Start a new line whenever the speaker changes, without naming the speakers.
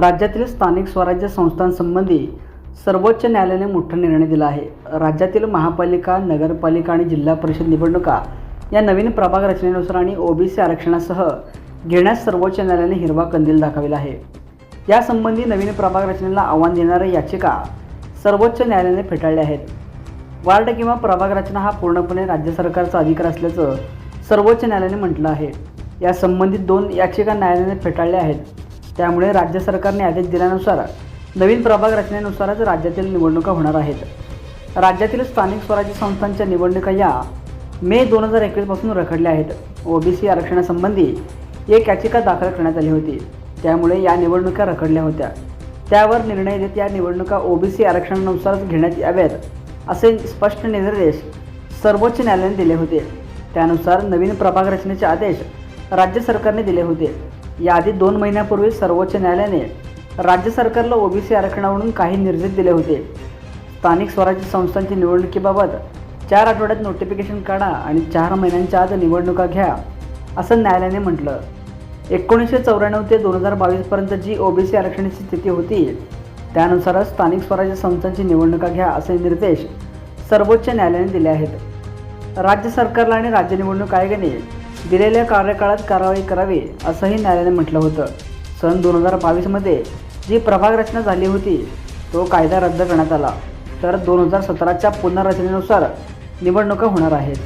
राज्यातील स्थानिक स्वराज्य संस्थांसंबंधी सर्वोच्च न्यायालयाने मोठा निर्णय दिला आहे. राज्यातील महापालिका नगरपालिका आणि जिल्हा परिषद निवडणुका या नवीन प्रभाग रचनेनुसार आणि ओबीसी आरक्षणासह घेण्यास सर्वोच्च न्यायालयाने हिरवा कंदील दाखविला आहे. यासंबंधी नवीन प्रभाग रचनेला आव्हान देणाऱ्या याचिका सर्वोच्च न्यायालयाने फेटाळल्या आहेत. वार्ड किंवा प्रभाग रचना हा पूर्णपणे राज्य सरकारचा अधिकार असल्याचं सर्वोच्च न्यायालयाने म्हटलं आहे. या संबंधित दोन याचिका न्यायालयाने फेटाळल्या आहेत. त्यामुळे राज्य सरकारने आदेश दिल्यानुसार नवीन प्रभाग रचनेनुसारच राज्यातील निवडणुका होणार आहेत. राज्यातील स्थानिक स्वराज्य संस्थांच्या निवडणुका या मे दोन हजार एकवीसपासून रखडल्या आहेत. ओबीसी आरक्षणासंबंधी एक याचिका दाखल करण्यात आली होती. त्यामुळे या निवडणुका रखडल्या होत्या. त्यावर निर्णय देत या निवडणुका ओबीसी आरक्षणानुसारच घेण्यात याव्यात असे स्पष्ट निर्देश सर्वोच्च न्यायालयाने दिले होते. त्यानुसार नवीन प्रभाग रचनेचे आदेश राज्य सरकारने दिले होते. याआधी दोन महिन्यापूर्वी सर्वोच्च न्यायालयाने राज्य सरकारला ओबीसी आरक्षणावरून काही निर्देश दिले होते. स्थानिक स्वराज्य संस्थांची निवडणुकीबाबत चार आठवड्यात नोटिफिकेशन काढा आणि चार महिन्यांच्या आत निवडणुका घ्या असं न्यायालयाने म्हटलं. एकोणीसशे चौऱ्याण्णव ते दोन हजार बावीसपर्यंत जी ओबीसी आरक्षणाची स्थिती होती त्यानुसारच स्थानिक स्वराज्य संस्थांची निवडणुका घ्या असे निर्देश सर्वोच्च न्यायालयाने दिले आहेत. राज्य सरकारला आणि राज्य निवडणूक आयोगाने दिलेल्या कार्यकाळात कारवाई करावी असंही न्यायालयाने म्हटलं होतं. सन दोन हजार बावीसमध्ये जी प्रभाग रचना झाली होती तो कायदा रद्द करण्यात आला. तर दोन हजार सतराच्या पुनर्रचनेनुसार निवडणुका होणार आहेत.